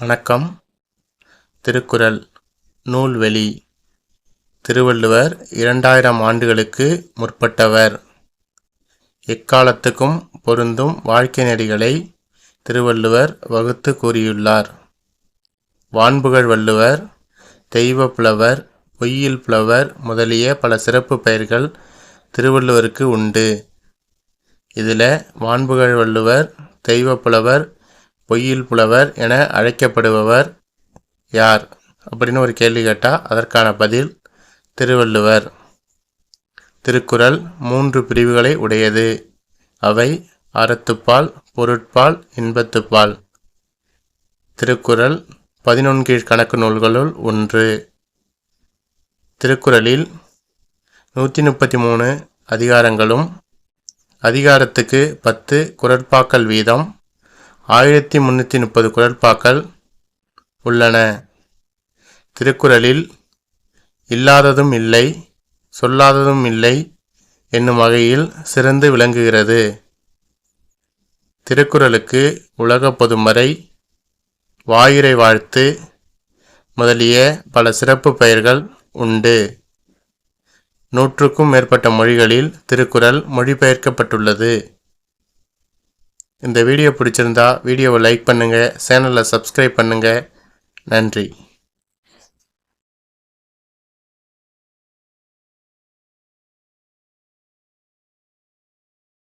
வணக்கம். திருக்குறள் நூல்வெளி. திருவள்ளுவர் இரண்டாயிரம் ஆண்டுகளுக்கு முற்பட்டவர். எக்காலத்துக்கும் பொருந்தும் வாழ்க்கை நெறிகளை திருவள்ளுவர் வகுத்து கூறியுள்ளார். வான்புகழ் வள்ளுவர் தெய்வ புலவர் பொய்யில் புலவர் முதலிய பல சிறப்பு பெயர்கள் திருவள்ளுவருக்கு உண்டு. இதில் வான்புகழ் வள்ளுவர் தெய்வ புலவர் பொய்யில் புலவர் என அழைக்கப்படுபவர் யார்? அப்படின்னு ஒரு கேள்வி கேட்டால் அதற்கான பதில் திருவள்ளுவர். திருக்குறள் மூன்று பிரிவுகளை உடையது. அவை அறத்துப்பால் பொருட்பால் இன்பத்துப்பால். திருக்குறள் பதினொன்கீழ் கணக்கு நூல்களுள் ஒன்று. திருக்குறளில் நூற்றி முப்பத்தி மூணு அதிகாரங்களும் அதிகாரத்துக்கு பத்து குரட்பாக்கள் வீதம் ஆயிரத்தி முன்னூற்றி முப்பது குரல்பாக்கள் உள்ளன. திருக்குறளில் இல்லாததும் இல்லை சொல்லாததும் இல்லை என்னும் வகையில் சிறந்து விளங்குகிறது. திருக்குறளுக்கு உலக பொதுமறை வாயுரை வாழ்த்து முதலிய பல சிறப்பு பெயர்கள் உண்டு. நூற்றுக்கும் மேற்பட்ட மொழிகளில் திருக்குறள் மொழிபெயர்க்கப்பட்டுள்ளது. இந்த வீடியோ பிடிச்சிருந்தா வீடியோவை லைக் பண்ணுங்கள் சேனலை சப்ஸ்கிரைப் பண்ணுங்கள் நன்றி.